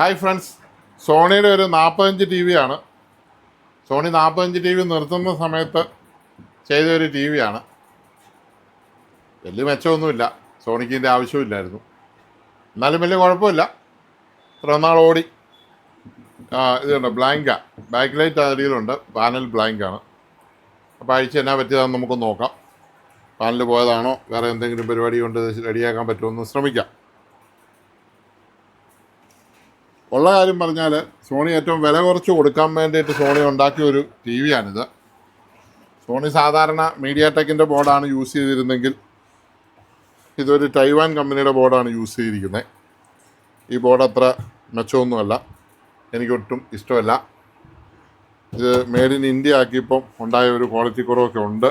Hi friends. സോണിയുടെ ഒരു നാൽപ്പത്തഞ്ച് T ആണ്. സോണി നാൽപ്പത്തഞ്ച് ടി വി നിർത്തുന്ന സമയത്ത് ചെയ്ത ഒരു ടി വി ആണ്. വലിയ മെച്ചമൊന്നുമില്ല. സോണിക്ക് ഇതിന്റെ ആവശ്യമില്ലായിരുന്നു. എന്നാലും വലിയ കുഴപ്പമില്ല. ഇത്ര നാൾ ഓടി. ഇതുണ്ട് ബ്ലാങ്കാണ് ബാക്ക് ലൈറ്റ് അടിയിലുണ്ട് പാനൽ ബ്ലാങ്കാണ് അപ്പോൾ അഴിച്ച് എന്നാ പറ്റിയതാണെന്ന് നമുക്ക് നോക്കാം. പാനൽ പോയതാണോ? വേറെ എന്തെങ്കിലും പരിപാടി കൊണ്ട് റെഡിയാക്കാൻ പറ്റുമോ എന്ന് ശ്രമിക്കാം. ഉള്ള കാര്യം പറഞ്ഞാൽ സോണി ഏറ്റവും വില കുറച്ച് കൊടുക്കാൻ വേണ്ടിയിട്ട് സോണി ഉണ്ടാക്കിയ ഒരു ടി വിയാണിത് സോണി സാധാരണ മീഡിയ ടെക്കിന്റെ ബോർഡാണ് യൂസ് ചെയ്തിരുന്നെങ്കിൽ ഇതൊരു ടൈവാൻ കമ്പനിയുടെ ബോർഡാണ് യൂസ് ചെയ്തിരിക്കുന്നത് ഈ ബോർഡ് അത്ര മെച്ചമൊന്നുമല്ല. എനിക്കൊട്ടും ഇഷ്ടമല്ല. ഇത് മെയ്ഡ് ഇൻ ഇന്ത്യ ആക്കിയപ്പം ഉണ്ടായ ഒരു ക്വാളിറ്റി കുറവൊക്കെ ഉണ്ട്.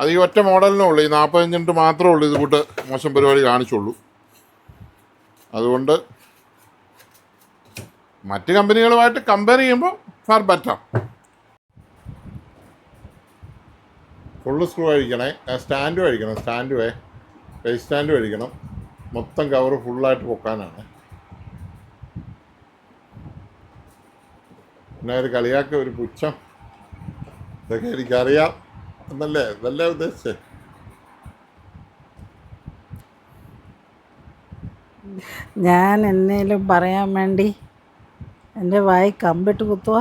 അത് ഈ ഒറ്റ മോഡലിനേ ഉള്ളൂ. ഈ നാൽപ്പത്തഞ്ചിന്റെ മാത്രമേ ഉള്ളൂ ഇത് കൂട്ട് മോശം പരിപാടി കാണിച്ചുള്ളൂ. അതുകൊണ്ട് മറ്റ് കമ്പനികളുമായിട്ട് കമ്പയർ ചെയ്യുമ്പോൾ ഫാർ ബെറ്റർ ഫുള്ള് സ്ക്രൂ അഴിക്കണേ. സ്റ്റാൻഡ് അഴിക്കണം. സ്റ്റാൻഡുവേ ഫേസ് സ്റ്റാൻഡ് അഴിക്കണം. മൊത്തം കവർ ഫുള്ളായിട്ട് പൊക്കാനാണ്. പിന്നെ ഒരു കളിയാക്ക ഒരു പുച്ഛം. ഇതൊക്കെ എനിക്കറിയാം. എന്നല്ലേ? ഇതല്ലേ ഉദ്ദേശിച്ചേ? ഞാൻ എന്നേലും പറയാൻ വേണ്ടി എന്റെ വായി കമ്പിട്ട് കുത്തുക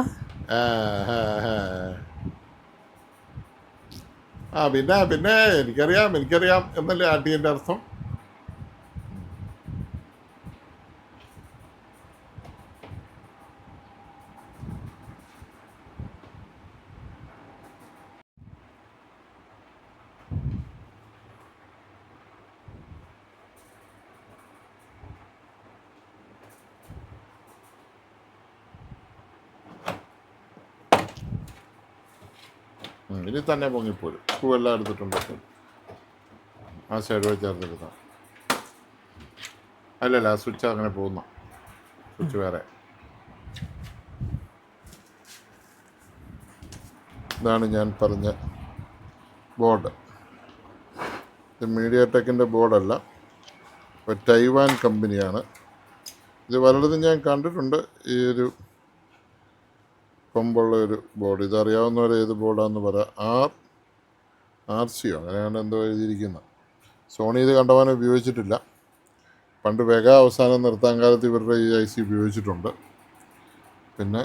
ആ, പിന്നെ പിന്നെ എനിക്കറിയാം എനിക്കറിയാം എന്നല്ലേ ആട്ടിയന്റെ അർത്ഥം? ഇനി തന്നെ പൊങ്ങിപ്പോരും. സ്ക്രൂ എല്ലാം എടുത്തിട്ടുണ്ട് ആ സൈഡ് വെച്ച് അല്ലല്ല ആ സ്വിച്ച് അങ്ങനെ പോകുന്ന. സ്വിച്ച് വേറെ. ഇതാണ് ഞാൻ പറഞ്ഞ ബോർഡ്. ഇത് മീഡിയ ടെക്കിന്റെ ബോർഡല്ല. ഒരു ടൈവാൻ കമ്പനിയാണ് ഇത് പലയിടത്തും ഞാൻ കണ്ടിട്ടുണ്ട്. ഈ ഒരു കൊമ്പുള്ള ഒരു ബോർഡ്. ഇതറിയാവുന്നവർ ഏത് ബോർഡാന്ന് പറ. ആർ ആർ സിയോ അങ്ങനെയാണ് എന്തോ എഴുതിയിരിക്കുന്നത്. സോണി ഇത് കണ്ടവാൻ ഉപയോഗിച്ചിട്ടില്ല. പണ്ട് വേഗ അവസാനം നിർത്താൻ കാലത്ത് ഇവരുടെ ഈ ഐ സി ഉപയോഗിച്ചിട്ടുണ്ട്. പിന്നെ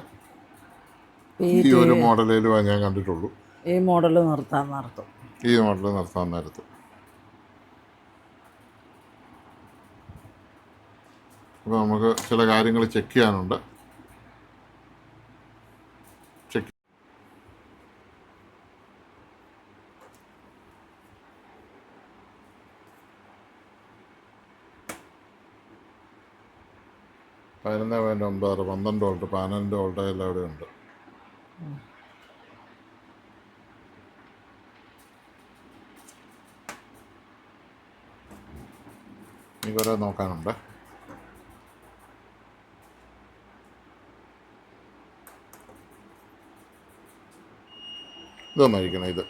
ഈ ഒരു മോഡലിലും ഞാൻ കണ്ടിട്ടുള്ളൂ. ഈ മോഡൽ നിർത്താൻ നിർത്തും ഈ മോഡൽ നിർത്താൻ നേരത്ത്. അപ്പോൾ നമുക്ക് ചില കാര്യങ്ങൾ ചെക്ക് ചെയ്യാനുണ്ട് ചെക്ക് പതിനൊന്ന് പോയിന്റ് ഒമ്പത് ആറ് പന്ത്രണ്ട് വോൾട്ട് പതിനഞ്ച് വോൾട്ട് എല്ലാം ഇവിടെ ഉണ്ട്. ഇനി കുറേ നോക്കാനുണ്ട്. ഇതൊന്നായിരിക്കണം ഇത്.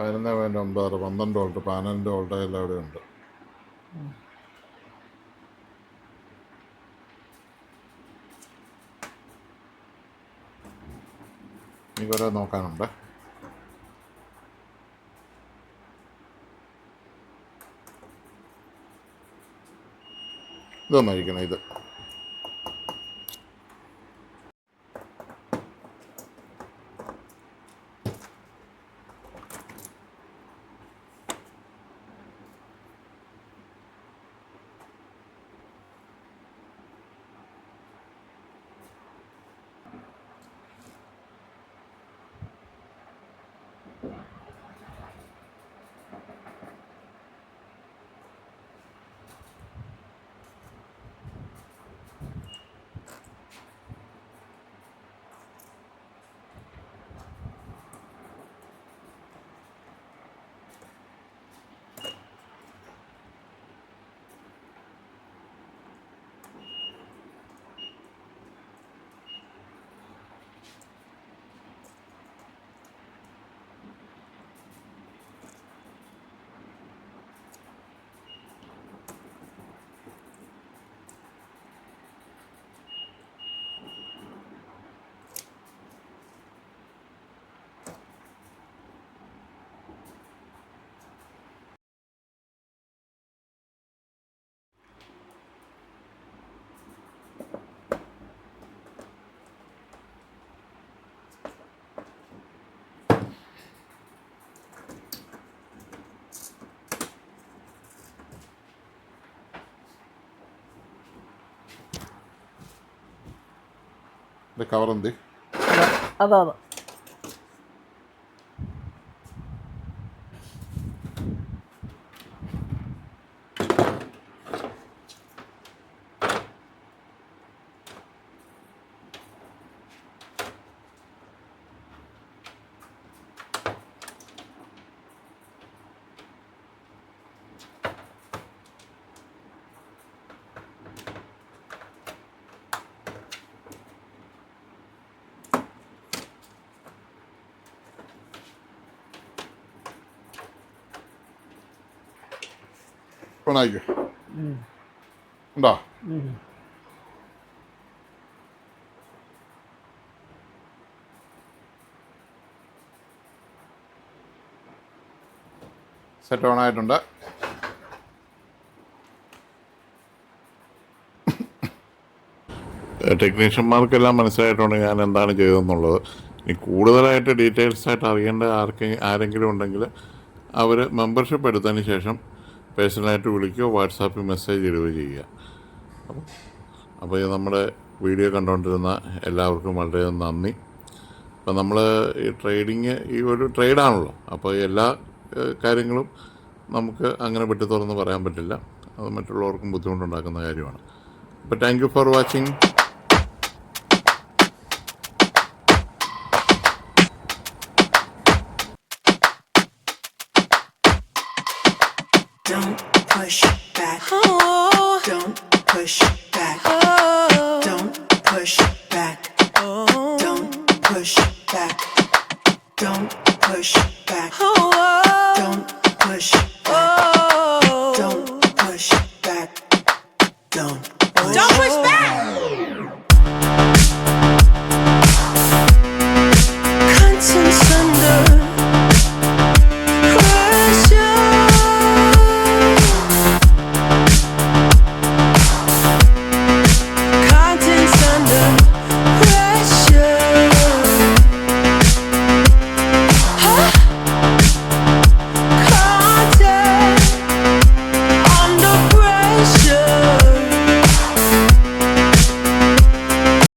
പതിനൊന്ന് പോയിന്റ് ഒമ്പത് ആറ് പന്ത്രണ്ട് വോൾട്ട് പതിനഞ്ച് വോൾട്ട് എല്ലാം ഇവിടെ ഉണ്ട്. ഇനി കുറേ നോക്കാനുണ്ട്. ഇതൊന്നായിരിക്കണം ഇത്. കവർ എന്ത്? അതോ അതോ ഓണായിക്കോ ഉണ്ടോ? സെറ്റ് ഓൺ ആയിട്ടുണ്ട്. ടെക്നീഷ്യന്മാർക്കെല്ലാം മനസ്സിലായിട്ടുണ്ട് ഞാൻ എന്താണ് ചെയ്തതെന്നുള്ളത്. ഇനി കൂടുതലായിട്ട് ഡീറ്റെയിൽസ് ആയിട്ട് അറിയേണ്ട ആർക്കെ ആരെങ്കിലും ഉണ്ടെങ്കിൽ അവർ മെമ്പർഷിപ്പ് എടുത്തതിന് ശേഷം പേഴ്സണലായിട്ട് വിളിക്കുകയോ വാട്സാപ്പിൽ മെസ്സേജ് ഇടുകയോ ചെയ്യുക. അപ്പോൾ അപ്പോൾ ഇത് നമ്മുടെ വീഡിയോ കണ്ടുകൊണ്ടിരുന്ന എല്ലാവർക്കും വളരെ നന്ദി. അപ്പോൾ നമ്മൾ ഈ ട്രേഡിങ് ഈ ഒരു ട്രേഡാണല്ലോ. അപ്പോൾ എല്ലാ കാര്യങ്ങളും നമുക്ക് അങ്ങനെ വെട്ടി തുറന്ന് പറയാൻ പറ്റില്ല. അത് മറ്റുള്ളവർക്കും ബുദ്ധിമുട്ടുണ്ടാക്കുന്ന കാര്യമാണ്. അപ്പോൾ താങ്ക് യു ഫോർ വാച്ചിങ്